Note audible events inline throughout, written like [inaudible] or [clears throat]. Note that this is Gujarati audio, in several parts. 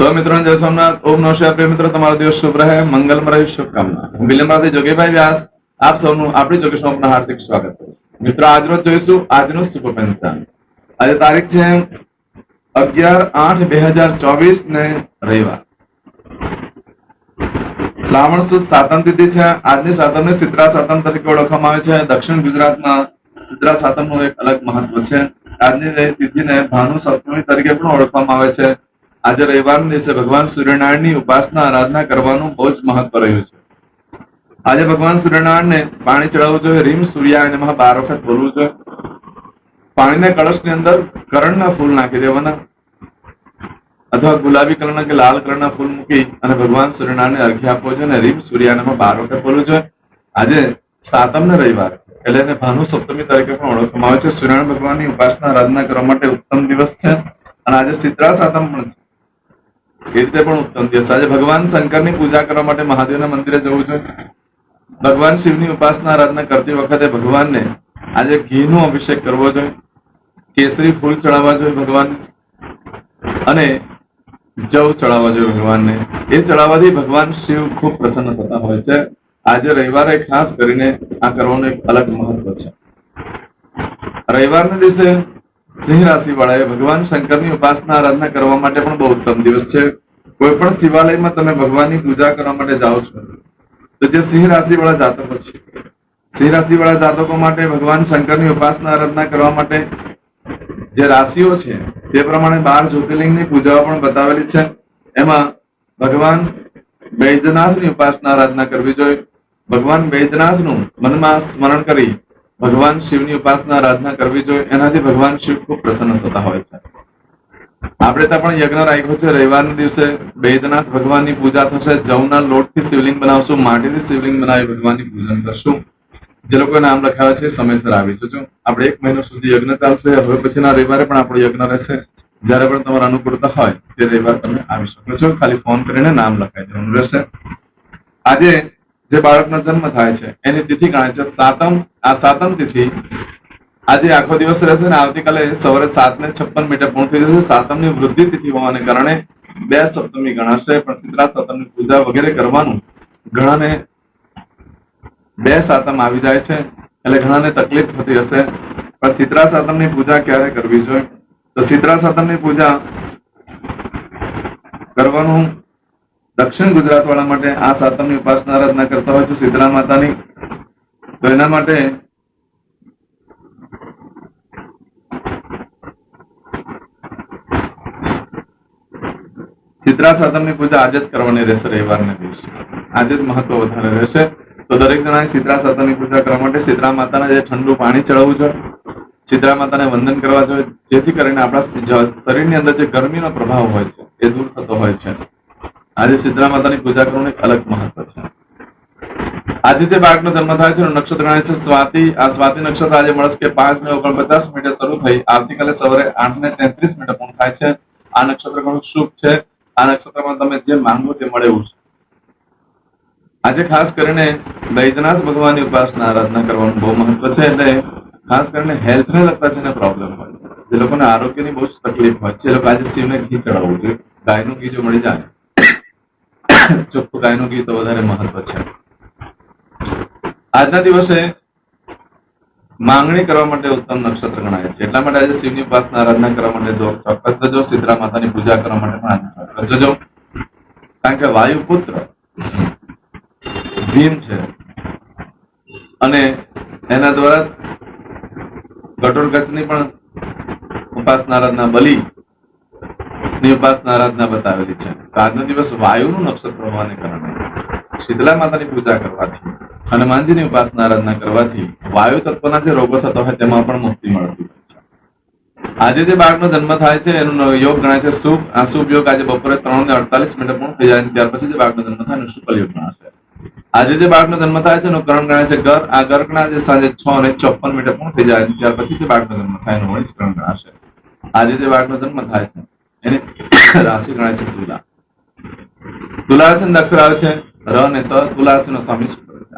શ્રાવણ સુદ સાતમ તિથિ છે. આજની સાતમને સિદ્રા સાતમ તરીકે ઓળખવામાં આવે છે. દક્ષિણ ગુજરાતમાં સિદ્રા સાતમનું એક અલગ મહત્વ છે. આજની તિથિને ભાનુ સપ્તમી તરીકે પણ ઓળખવામાં આવે છે. આજે રવિવારના દિવસે ભગવાન સૂર્યનારાયણની ઉપાસના, આરાધના કરવાનું બહુ જ મહત્વ રહ્યું છે. આજે ભગવાન સૂર્યનારાયણને પાણી ચડાવવું જોઈએ, રીમ સૂર્યા એમાં બાર વખત બોલવું જોઈએ. પાણીના કળશની અંદર કરણના ફૂલ નાખી દેવાના. અથવા ગુલાબી કલરના કે લાલ કલરના ફૂલ મૂકી અને ભગવાન સૂર્યનારાયણને અર્ઘ્ય આપવો જોઈએ રીમ સૂર્યાનામાં બાર વખત બોલવું જોઈએ. આજે સાતમને રવિવાર છે, એટલે એને ભાનુ સપ્તમી તરીકે પણ ઓળખવામાં આવે છે. સૂર્યનારાયણ ભગવાનની ઉપાસના, આરાધના કરવા માટે ઉત્તમ દિવસ છે. અને આજે સિત્રા સાતમ પણ છે. એ રીતે પણ ઉત્તમ દિવસ. આજે ભગવાન શંકરની પૂજા કરવા માટે મહાદેવના મંદિરે જવું જોઈએ. ભગવાન શિવની ઉપાસના આરાધના કરતી વખતે ભગવાનને આજે ઘીનો અભિષેક કરવો જોઈએ. કેસરી ફૂલ ચડાવવા જોઈએ ભગવાન અને જવ ચડાવવા જોઈએ ભગવાનને. એ ચડાવવાથી ભગવાન શિવ ખૂબ પ્રસન્ન થતા હોય છે. આજે રવિવારે ખાસ કરીને આ કરવાનું એક અલગ મહત્વ છે. રવિવારના દિવસે સિંહ રાશિ વાળાએ ભગવાન શંકરની ઉપાસના આરાધના કરવા માટે પણ બહુ ઉત્તમ દિવસ છે. કોઈ પણ શિવાલયમાં તમે ભગવાનની પૂજા કરવા માટે જાઓ છો, તો જે સિંહ રાશિ વાળા જાતકો છે, સિંહ રાશિ વાળા જાતકો માટે ભગવાન શંકરની ઉપાસના, આરાધના કરવા માટે જે રાશિઓ છે, તે પ્રમાણે બાર જ્યોતિર્લિંગની પૂજાઓ પણ બતાવેલી છે. એમાં ભગવાન વૈદ્યનાથની ઉપાસના, આરાધના કરવી જોઈએ. ભગવાન વૈદ્યનાથનું મનમાં સ્મરણ કરી ભગવાન શિવની ઉપાસના, આરાધના કરવી જોઈએ. એનાથી ભગવાન શિવ ખૂબ પ્રસન્ન થતા હોય છે. આપણે ત્યાં પણ યજ્ઞ રાખ્યો છે. રવિવારના દિવસે વૈદ્યનાથ ભગવાનની પૂજા થશે. જવના લોટથી શિવલિંગ બનાવશું, માટીથી શિવલિંગ બનાવી ભગવાનની પૂજન કરશું. જે લોકો નામ લખાવે છે સમયસર આવી જજો. આપણે એક મહિનો સુધી યજ્ઞ ચાલશે. હવે પછીના રવિવારે પણ આપણો યજ્ઞ રહેશે. જ્યારે પણ તમારા અનુકૂળતા હોય તે રવિવાર તમે આવી શકો છો. ખાલી ફોન કરીને નામ લખાઈ દેવાનું રહેશે. આજે જે બાળકનો જન્મ થાય છે, એની તિથિ ગણાય છે સાતમ. આ સાતમ તિથિ આજે આખો દિવસ રહેશે ને આવતીકાલે સવારે સાત ને છપ્પન મીટર પૂર્ણ થઈ જશે. સાતમની વૃદ્ધિ તિથિ હોવાને કારણે બે સપ્તમી ગણાશે. પણ સિત્રા સાતમની પૂજા વગેરે કરવાનું ઘણાને બે સાતમ આવી જાય છે. એટલે ઘણાને તકલીફ થતી હશે. પણ સિદ્રા સાતમની પૂજા ક્યારે કરવી જોઈએ? તો સિદ્રા સાતમની પૂજા કરવાનું દક્ષિણ ગુજરાત વાળા માટે આ સાતમની ઉપાસના આરાધના કરતા હોય છે સિદ્ધરા માતાની. તો એના માટે સિદ્રા સાતમની પૂજા આજે જ કરવાની રહેશે, રવિવારના દિવસે. આજે જ મહત્વ વધારે રહેશે. તો દરેક જણાએ સિદ્રા સાધનની પૂજા કરવા માટે સિદ્રા માતાને જે ઠંડુ પાણી ચડાવવું જોઈએ સિદ્રા માતાને વંદન કરવા જોઈએ, જેથી કરીને આપણા શરીરની અંદર જે ગરમીનો પ્રભાવ હોય છે, એ દૂર થતો હોય છે. આજે સિદ્રા માતાની પૂજા કરવાનું એક અલગ મહત્વ છે. આજે જે બાળકનો જન્મ થાય છે નક્ષત્ર ગણાય છે સ્વાતિ. આ સ્વાતિ નક્ષત્ર આજે મળશે કે પાંચ ને ઓગણપચાસ મિનિટે શરૂ થઈ. આવતીકાલે સવારે આઠ ને તેત્રીસ મિનિટે પૂર્ણ થાય છે. આ નક્ષત્ર ઘણું શુભ છે. આ નક્ષત્રમાં તમે જે માંગો તે મળે એવું છે. આજે ખાસ કરીને વૈદ્યનાથ ભગવાનની ઉપાસના આરાધના કરવાનું બહુ મહત્વ છે એટલે ખાસ કરીને હેલ્થને લગતા છે પ્રોબ્લેમ હોય. જે લોકોને આરોગ્યની બહુ જ તકલીફ હોય છે. એ લોકો આજે શિવને ઘી ચડાવવું જોઈએ. ગાયનું ઘી જો મળી જાય, ચોખ્ખું ગાયનું ઘી તો વધારે મહત્વ છે. આજના દિવસે માંગણી કરવા માટે ઉત્તમ નક્ષત્ર ગણાય છે. એટલા માટે આજે શિવની ઉપાસના, આરાધના કરવા માટે ચોક્કસ જજો, સિદ્ધરા માતાની પૂજા કરવા માટે પણ જજો કારણ કે વાયુ પુત્ર ભીમ છે અને એના દ્વારા ઘટોળગચની પણ ઉપાસના આરાધના બલિ ની ઉપાસના બતાવેલી છે. તો આજનો દિવસ વાયુનું નક્ષત્ર હોવાને કારણે શીતલા માતાની પૂજા કરવાથી હનુમાનજીની ઉપાસના આરાધના કરવાથી વાયુ તત્વના જે રોગો થતા હોય તેમાં પણ મુક્તિ મળતી હોય છે. આજે જે બાળકનો જન્મ થાય છે, એનો યોગ ગણાય છે. શુભ, આ શુભ યોગ આજે બપોરે ત્રણ ને અડતાલીસ મિનિટ પૂર્ણ થઈ જાય ત્યાર પછી જે બાળકનો જન્મ થાય, એનો શુકલ યોગ ગણાશે આજે જે બાળકનો જન્મ થાય છે, એનું કરણ ગણાય છે ગર આ ગર્કના જે સાંજે છ અને ચોપન મિનિટે પૂર્ણ થઈ જાય ત્યાર પછી જે બાળકનો જન્મ થાય, એનું વણિજ કરણ ગણાશે આજે જે બાળકનો જન્મ થાય છે, એની રાશિ ગણાય છે તુલા. તુલા રાશિનું અક્ષર આવે છે, ર અને ત. તુલા રાશિનો સ્વામી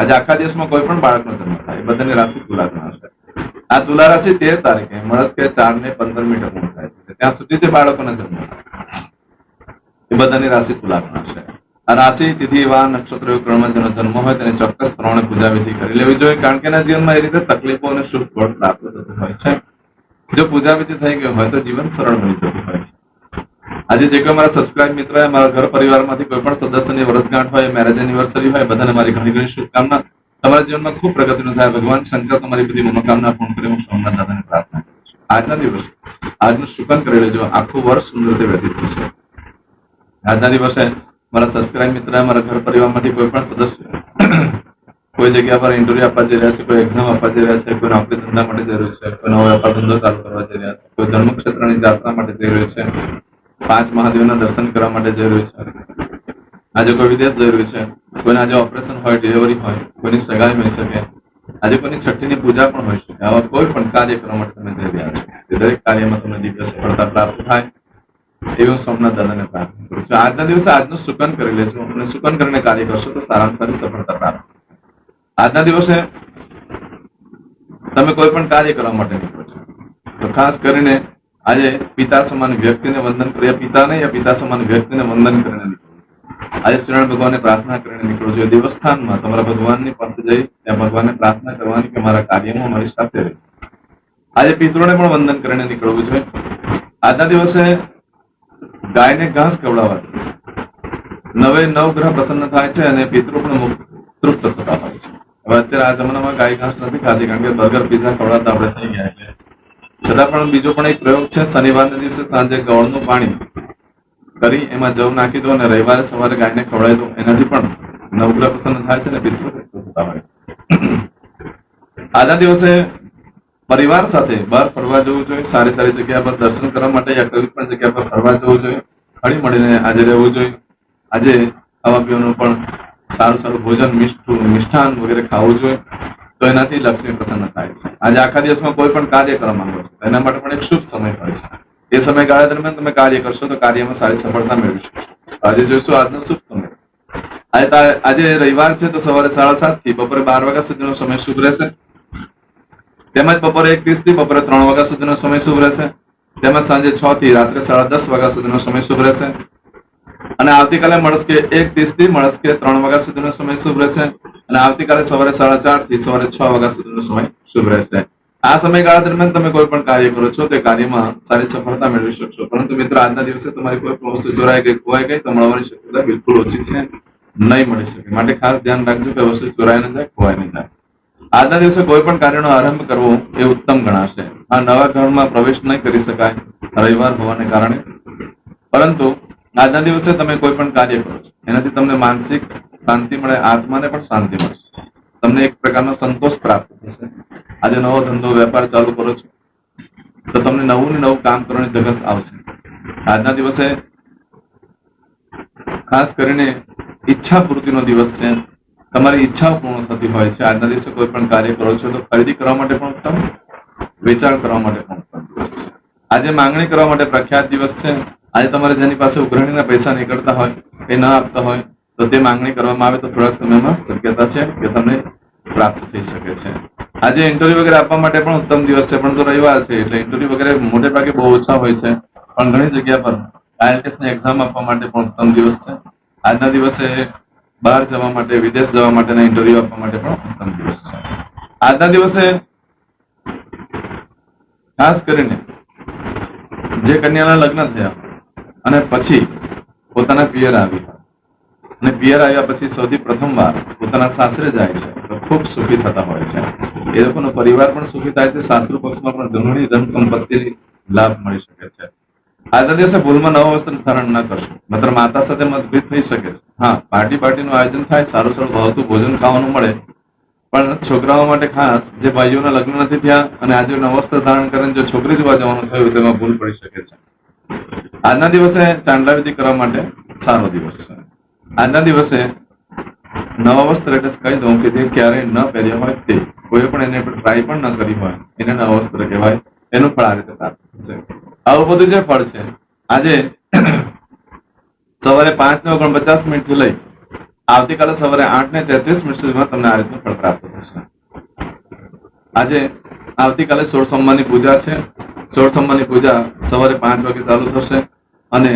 આજે આખા દેશમાં કોઈ પણ બાળકનો જન્મ થાય, એ બધાની રાશિ તુલા ગણાશે આ તુલા રાશિ તેર તારીખે મળસ કે ચાર ને પંદર મિનિટે પૂર્ણ થાય છે. ત્યાં સુધી જે બાળકોના જન્મ એ બધાની રાશિ તુલા ગણાશે આ રાશિ, તિથિ એવા નક્ષત્ર, ક્રમ જેનો જન્મ હોય તેને ચોક્કસ પ્રમાણે પૂજા વિધિ કરી લેવી જોઈએ, કારણ કે એના જીવનમાં એ રીતે તકલીફો અને શુભ ફળ પ્રાપ્ત થતું હોય છે. જો પૂજા વિધિ થઈ ગઈ હોય તો જીવન સરળ બની જતું હોય છે. આજે જે કોઈ મારા સબસ્ક્રાઇબ મિત્ર મારા ઘર પરિવારમાંથી કોઈ પણ સદસ્યની વર્ષગાંઠ હોય મેરેજ એનિવર્સરી હોય, બધાને મારી ઘણી ઘણી શુભકામના. તમારા જીવનમાં ખૂબ પ્રગતિનું થાય. ભગવાન શંકર તમારી બધી મનોકામના પૂર્ણ કરી. હું સોમનાથ દાદાને પ્રાર્થના કરું છું. આજના દિવસ, આજનું શુકન કરી લેજો આખું વર્ષ સુંદર રીતે વ્યતીત થશે. આજના દિવસે મારા સબસ્ક્રાઇબ મિત્ર, મારા ઘર પરિવારમાંથી કોઈ પણ સદસ્ય, કોઈ જગ્યા પર ઇન્ટરવ્યુ આપવા જઈ રહ્યા છે, કોઈ એક્ઝામ આપવા જઈ રહ્યા છે, કોઈ નોકરી ધંધા માટે જઈ રહ્યું છે, કોઈ નવો વેપાર ધંધો ચાલુ કરવા જઈ રહ્યા છે, કોઈ ધર્મ ક્ષેત્રની જાત્રા માટે જઈ રહ્યું છે, પાંચ મહાદેવના દર્શન કરવા માટે જઈ રહ્યું છે, આજે કોઈ વિદેશ જઈ રહ્યું છે. કોઈને આજે ઓપરેશન હોય ડિલિવરી હોય, કોઈની સગાઈ હોઈ શકે. આજે કોઈની છઠ્ઠીની પૂજા પણ હોઈ શકે. આવા કોઈ પણ કાર્યક્રમ તમે છો તે દરેક કાર્યમાં તમને દિવ્ય સફળતા પ્રાપ્ત થાય, એવું સોમનાથ દાદાને પ્રાર્થના કરું છું. આજના દિવસે આજનું સુકન કરી લેજો. અને સુકન કરીને કાર્ય કરશો તો સારામાં સારી સફળતા પ્રાપ્ત આજના દિવસે તમે કોઈ પણ કાર્ય કરવા માટે નીકળો છો. તો ખાસ કરીને આજે પિતા સમાન વ્યક્તિને વંદન કર્યા પિતાને યા પિતા સમાન વ્યક્તિને વંદન કરીને આજે સૂર્યનારાયણ ભગવાનને પ્રાર્થના કરીને નીકળો છો. દેવસ્થાનમાં તમારા ભગવાનની પાસે જઈ ત્યાં ભગવાનને પ્રાર્થના કરવાની કે મારા કાર્યમાં મારી સાથે રહે. આજે પિતૃને પણ વંદન કરીને નીકળવું છે. આજના દિવસે ગાયને ઘાસ ખવડાવવાથી નવે નવ ગ્રહ પ્રસન્ન થાય છે અને પિતૃ પણ તૃપ્ત થતા હોય છે. હવે અત્યારે આ જમાનામાં ગાય ઘાસ નથી ખાતી કારણ કે બર્ગર, પીઝા ખવડાવતા આપણે થઈ ગયા એટલે. છતાં પણ બીજો પણ એક પ્રયોગ છે. શનિવારના દિવસે સાંજે ગૌળનું પાણી કરી, એમાં જવ નાખી દો અને રવિવારે સવારે ગાયને ખવડાવી દો. એનાથી પણ નવગ્રહ પ્રસન્ન થાય છે અને પિતૃ આજના દિવસે પરિવાર સાથે બહાર ફરવા જવું જોઈએ, સારી સારી જગ્યા પર દર્શન કરવા માટે યા કોઈ પણ જગ્યા પર ફરવા જવું જોઈએ હળી મળીને આજે રહેવું જોઈએ. આજે ખાવા પીવાનું પણ સારું સારું ભોજન, મીઠું, મિષ્ઠાન વગેરે ખાવું જોઈએ. તો એનાથી લક્ષ્મી પ્રસન્ન થાય છે. આજે આખા દિવસમાં કોઈ પણ કાર્ય કરવા માંગો છો એના માટે પણ એક શુભ સમય હોય છે. એ સમયગાળા દરમિયાન તમે કાર્ય કરશો તો કાર્યમાં સારી સફળતા મેળવી શકશો આજે જોઈશું આજનો શુભ સમય આજે તા- આજે રવિવાર છે તો સવારે સાડા સાતથી બપોરે બાર વાગ્યા સુધીનો સમય શુભ રહેશે તેમજ બપોરે એક ત્રીસથી બપોરે ત્રણ વાગ્યા સુધીનો સમય શુભ રહેશે તેમજ સાંજે છ થી રાત્રે સાડા દસ વાગ્યા સુધીનો સમય શુભ રહેશે અને આવતીકાલે મળસ્કે એક ત્રીસથી મળસ્કે ત્રણ વાગ્યા સુધીનો સમય શુભ રહેશે અને આવતીકાલે સવારે સાડા ચારથી સવારે છ વાગ્યા સુધીનો સમય શુભ રહેશે આ સમયગાળા દરમિયાન તમે કોઈ પણ કાર્ય કરો છો, તે કાર્યમાં સારી સફળતા મેળવી શકશો. પરંતુ મિત્ર, આજના દિવસે તમારી કોઈ પણ વસ્તુ ચોરાઈ ગઈ ખોવાઈ ગઈ તો મળવાની શક્યતા બિલકુલ ઓછી છે, નહીં મળી શકે. માટે ખાસ ધ્યાન રાખજો કે વસ્તુ ચોરાઈ ન જાય, ખોવાઈ ન જાય. આજના દિવસે કોઈ પણ કાર્યનો આરંભ કરવો એ ઉત્તમ ગણાશે. આ નવા ઘરમાં પ્રવેશ નહીં કરી શકાય, રવિવાર હોવાને કારણે. પરંતુ આજના દિવસે તમે કોઈ પણ કાર્ય કરો છો, એનાથી તમને માનસિક શાંતિ મળે, આત્માને પણ શાંતિ મળશે તમને એક પ્રકારનો સંતોષ પ્રાપ્ત થશે. આજે નવો ધંધો વેપાર ચાલુ કરો છો, તો તમને નવું ને નવું કામ કરવાની ધગસ આવશે. આજના દિવસે ખાસ કરીને ઈચ્છા પૂર્તિનો દિવસ છે. તમારી ઈચ્છાઓ પૂર્ણ થતી હોય છે. આજના દિવસે કોઈ પણ કાર્ય કરો છો, તો ખરીદી કરવા માટે પણ ઉત્તમ, વેચાણ કરવા માટે પણ ઉત્તમ દિવસ છે. આજે માંગણી કરવા માટે પ્રખ્યાત દિવસ છે. આજે તમારે જેની પાસે ઉઘરાણીના પૈસા નીકળતા હોય, એ ન આપતા હોય, તો તે માંગણી કરવામાં આવે તો થોડાક સમયમાં શક્યતા છે કે તમને પ્રાપ્ત થઈ શકે છે. આજે ઇન્ટરવ્યુ વગેરે આપવા માટે પણ ઉત્તમ દિવસ છે, પરંતુ રવિવાર છે, એટલે ઇન્ટરવ્યુ વગેરે મોટે ભાગે બહુ ઓછા હોય છે, પણ ઘણી જગ્યા પર IELTS ની એક્ઝામ આપવા માટે પણ ઉત્તમ દિવસ છે. આજના દિવસે બહાર જવા માટે, વિદેશ જવા માટેના ઇન્ટરવ્યુ આપવા માટે પણ ઉત્તમ દિવસ છે. આજના દિવસે ખાસ કરીને જે કન્યાના લગ્ન થયા અને પછી પોતાના પિયર આવી અને પિયર આવ્યા પછી સૌથી પ્રથમ વાર પોતાના સાસરે જાય છે. તો ખૂબ સુખી થતા હોય છે. એ લોકોનો પરિવાર પણ સુખી થાય છે, સાસુ પક્ષમાં પણ ઘણી ધન સંપત્તિ લાભ મળી શકે છે. આજના દિવસે ભૂલમાં નવા વસ્ત્ર ધારણ ન કરશો. માત્ર માતા સાથે મતભેદ થઈ શકે છે. હા, પાર્ટી પાર્ટીનું આયોજન થાય, સારું સારું ભાવતું ભોજન ખાવાનું મળે. પણ છોકરાઓ માટે ખાસ જે ભાઈઓના લગ્ન નથી થયા અને આજે નવા વસ્ત્ર ધારણ કરીને જો છોકરી જોવા જવાનું થયું, તેમાં ભૂલ પડી શકે છે. આજના દિવસે ચાંદલા વિધિ કરવા માટે સારો દિવસ છે. આજના દિવસે નવા વસ્ત્ર એટલે કહી દઉં કે જે ક્યારેય ન પહેર્યા હોય તે. કોઈ પણ એને ટ્રાય પણ ન કરી હોય, એને નવા વસ્ત્ર કહેવાય. એનું ફળ આ રીતે પ્રાપ્ત થશે. આવું બધું જે ફળ છે, આજે [clears throat] સવારે પાંચ ને ઓગણપચાસ મિનિટથી લઈ આવતીકાલે સવારે આઠ ને તેત્રીસ મિનિટ સુધીમાં તમને આ રીતનું ફળ પ્રાપ્ત થશે. આજે આવતીકાલે સોળ સોમવારની પૂજા છે. સોળ સોમવારની પૂજા સવારે પાંચ વાગે ચાલુ થશે અને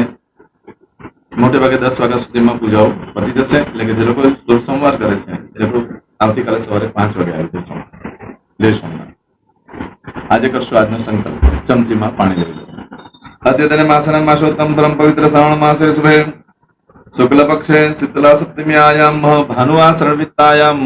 મોટે ભાગે દસ વાગ્યા સુધીમાં પૂજાઓ પતી જશે. એટલે કે જે લોકો સોળ સોમવાર કરે છે, એ લોકો આવતીકાલે સવારે પાંચ વાગે આવી જશે સોમનાથ. આજે કરશું આજનો સંકલ્પ. ચમચીમાં પાણી લઈ લો અદ્યતને માસના માસોત્તમ પરમ પવિત્ર શ્રાવણ માસે શુભે. શુક્લ પક્ષે શીતલા સપ્તમીયાયામ ભાનુવા સરવિતાયામ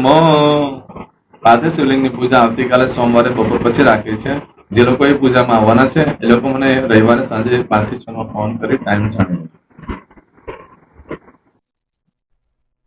પાદે શિવલિંગની પૂજા આવતીકાલે સોમવારે બપોર પછી રાખી છે. જે લોકો એ પૂજામાં આવવાના છે, એ લોકો મને રવિવારે સાંજે પાંચથી છ નો ફોન કરી ટાઈમ જાણી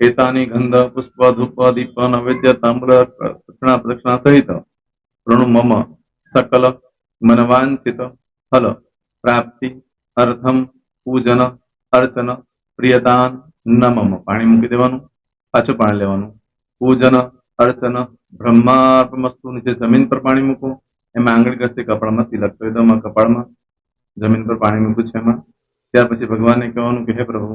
એતાની ગંધ, પુષ્પ, ધૂપ, દીપ, નૈવેદ્ય તામ્ર દક્ષિણા પ્રદક્ષિણા સહિત પ્રણુ મમ સકલ મનવાંછિત ફલ પ્રાપ્તિ અર્થમ પૂજન અર્ચન પ્રિયદાન મમ પાણી મૂકી દેવાનું, પાછું પાણી લેવાનું. પૂજન, અર્ચન બ્રહ્માર્પમસ્તુ નીચે જમીન પર પાણી મૂકો. એમાં આંગળી કરશે કપાળમાં તિલક કરી દો કપાળમાં જમીન પર પાણી મૂક્યું છે એમાં. ત્યાર પછી ભગવાનને કહેવાનું કે, હે પ્રભુ